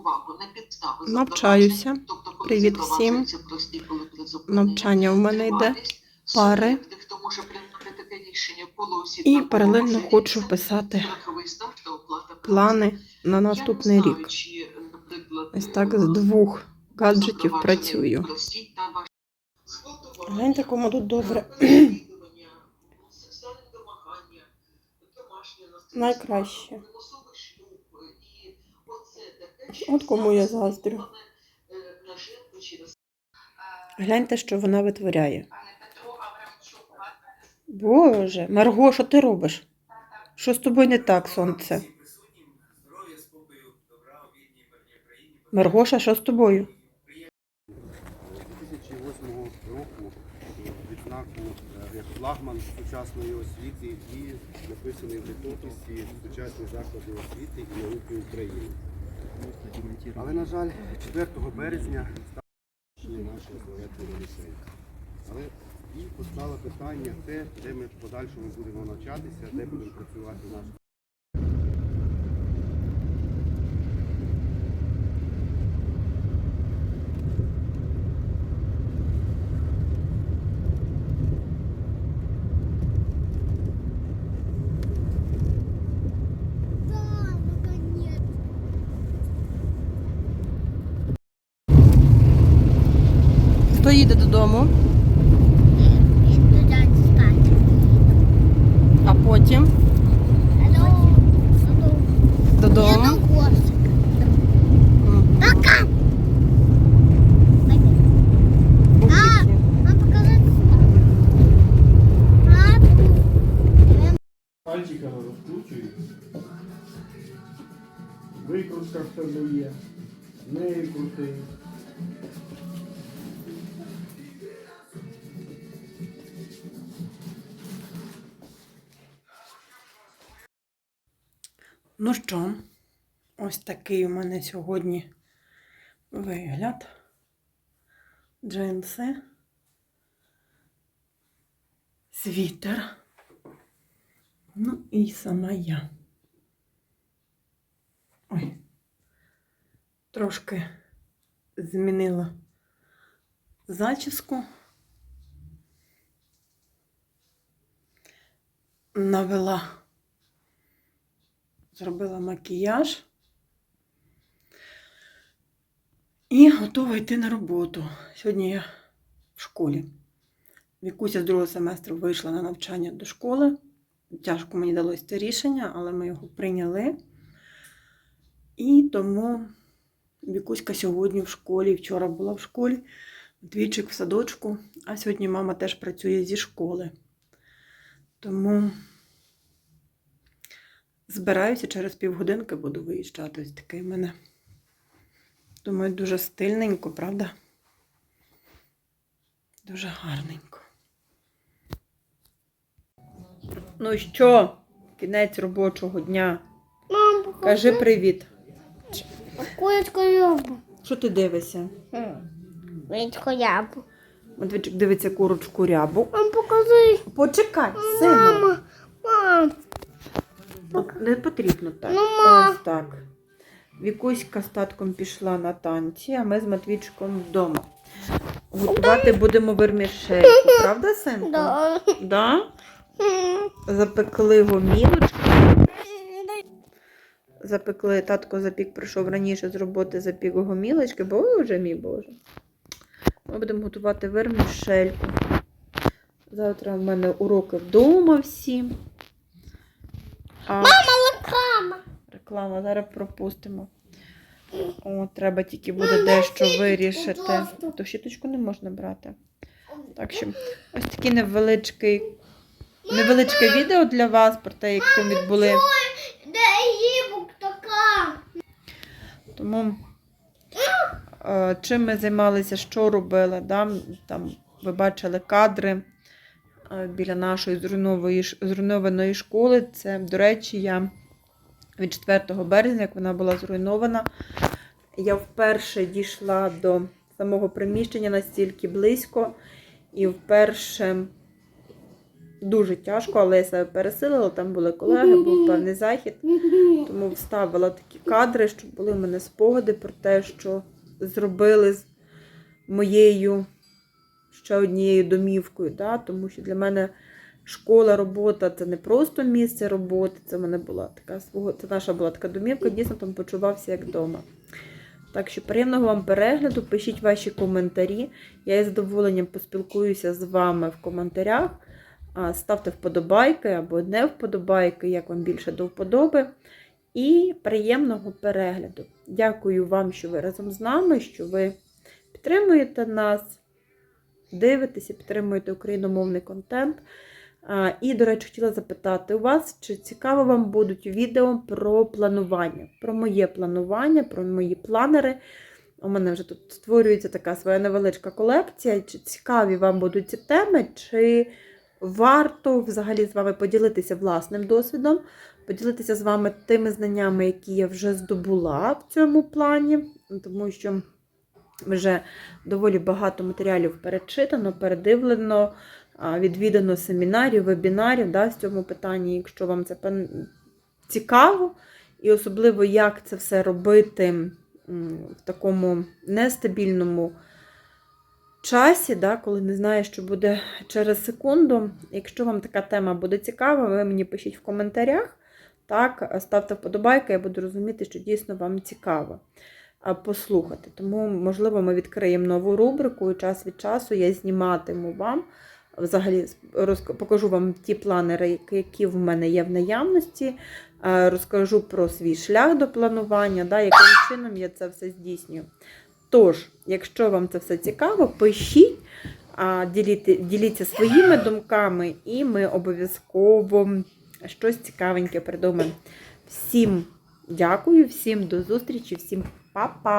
Увагу? На підстави Навчаюся. тобто Привіт запроваджуються прості, коли Навчання в мене йде. пари. хто може приймати таке рішення, полосі І та паралельно хочу вписати плани на наступний рік. Ось так з двох гаджетів працюю. Гляньте, кому тут добре. Найкраще. примусовий шлюб, і оце таке, що От кому я заздрю. Гляньте, що вона витворяє. Боже, Марго, що ти робиш? Що з тобою не так, сонце? Маргоша, що з тобою? 2008 року відзнаку як флагман сучасної освіти і написаний в літописі сучасні заклади освіти і науки України. Але, на жаль, 4 березня стало нашого славетного ліцею. Але і постало питання те, де ми в подальшому будемо навчатися, де будемо працювати наш додому, Він туди скаче. а потім Алло. Алло. Я додому. на горсик. Мгм. Пока. У А. віці. А покажи. Папу. Пальчиками розкручуєш. Викрутка в тебе є. Нею крути. Ну що, ось такий у мене сьогодні вигляд. Джинси. Світер. Ну і сама я. Ой. Трошки змінила зачіску. Навела зробила макіяж і готова йти на роботу. Сьогодні я в школі. Вікуся з другого семестру вийшла на навчання до школи. Тяжко мені далося це рішення, але ми його прийняли. І тому Вікуська сьогодні в школі, вчора була в школі, двічик в садочку, а сьогодні мама теж працює зі школи. Тому Збираюся через півгодинки буду виїжджати. Ось такий в мене. Думаю, дуже стильненько, правда? Дуже гарненько. Ну що, кінець робочого дня. Мам. Кажи привіт. Курочку любу. Що ти дивишся? Курочку ябу. Матвійчик дивиться курочку рябу. Мам, покажи. Почекай, сину. Мама. Мам. Не потрібно так. Ну, ма. Ось так. Вікуська з татком пішла на танці, а ми з Матвійчиком вдома. Готувати будемо вермішельку, правда, синку? Да. Да? Запекли гомілочки. Запекли, татко запік прийшов раніше з роботи, запік гомілочки. Боже мій Боже. Ми будемо готувати вермішельку. Завтра в мене уроки вдома всі. А... Кама. Реклама зараз пропустимо. О, треба тільки буде дещо вирішити. То щіточку не можна брати. Так що ось таке невеличкий, невеличке відео для вас про те, як ми відбули. Де їбук така? Тому е, чим ми займалися, що робили. Да? Там ви бачили кадри біля нашої зруйнованої, школи. Це, до речі, я від 4 березня, як вона була зруйнована, я вперше дійшла до самого приміщення настільки близько, і вперше дуже тяжко, але я себе пересилила. Там були колеги, був певний захід. Тому вставила такі кадри, щоб були в мене спогади про те, що зробили з моєю ще однією домівкою. Да? Тому що для мене школа, робота це не просто місце роботи, це в мене була така свого, це наша була така домівка, дійсно там почувався як вдома. Так що приємного вам перегляду, пишіть ваші коментарі. Я із задоволенням поспілкуюся з вами в коментарях. Ставте вподобайки або не вподобайки, як вам більше до вподоби. І приємного перегляду. Дякую вам, що ви разом з нами, що ви підтримуєте нас, дивитеся, підтримуєте україномовний контент. І, до речі, хотіла запитати у вас, чи цікаво вам будуть відео про планування, про моє планування, про мої планери. У мене вже тут створюється така своя невеличка колекція. Чи цікаві вам будуть ці теми, чи варто взагалі з вами поділитися власним досвідом, поділитися з вами тими знаннями, які я вже здобула в цьому плані, тому що вже доволі багато матеріалів перечитано, передивлено, відвідано семінарів, вебінарів да, з цьому питанні, якщо вам це цікаво, і особливо як це все робити в такому нестабільному часі, да, коли не знаєш, що буде через секунду. Якщо вам така тема буде цікава, ви мені пишіть в коментарях. Так, ставте вподобайки, я буду розуміти, що дійсно вам цікаво послухати. Тому, можливо, ми відкриємо нову рубрику, і час від часу я зніматиму вам. Взагалі покажу вам ті планери, які- в мене є в наявності. Розкажу про свій шлях до планування, да, яким чином я це все здійснюю. Тож, якщо вам це все цікаво, пишіть, діліться своїми думками, і ми обов'язково щось цікавеньке придумаємо. Всім дякую, всім до зустрічі, всім па-па!